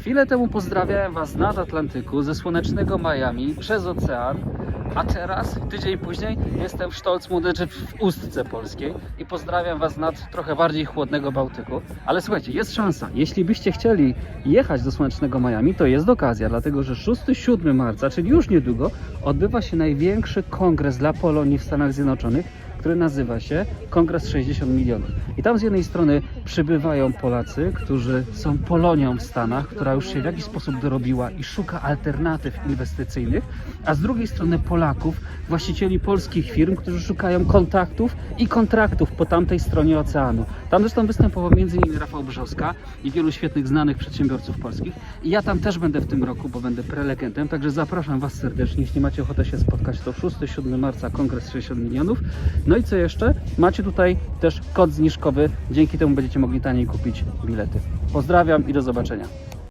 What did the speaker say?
Chwilę temu pozdrawiałem Was nad Atlantyku, ze słonecznego Miami, przez ocean, a teraz, tydzień później, jestem w Stolzmunderze w Ustce Polskiej i pozdrawiam Was nad trochę bardziej chłodnego Bałtyku. Ale słuchajcie, jest szansa. Jeśli byście chcieli jechać do słonecznego Miami, to jest okazja, dlatego że 6-7 marca, czyli już niedługo, odbywa się największy kongres dla Polonii w Stanach Zjednoczonych, który nazywa się Kongres 60 milionów. I tam z jednej strony przybywają Polacy, którzy są Polonią w Stanach, która już się w jakiś sposób dorobiła i szuka alternatyw inwestycyjnych, a z drugiej strony Polaków, właścicieli polskich firm, którzy szukają kontaktów i kontraktów po tamtej stronie oceanu. Tam zresztą występował m.in. Rafał Brzozka i wielu świetnych znanych przedsiębiorców polskich. I ja tam też będę w tym roku, bo będę prelegentem, także zapraszam Was serdecznie, jeśli macie ochotę się spotkać, to 6-7 marca Kongres 60 milionów. No i co jeszcze? Macie tutaj też kod zniżkowy, dzięki temu będziecie mogli taniej kupić bilety. Pozdrawiam i do zobaczenia.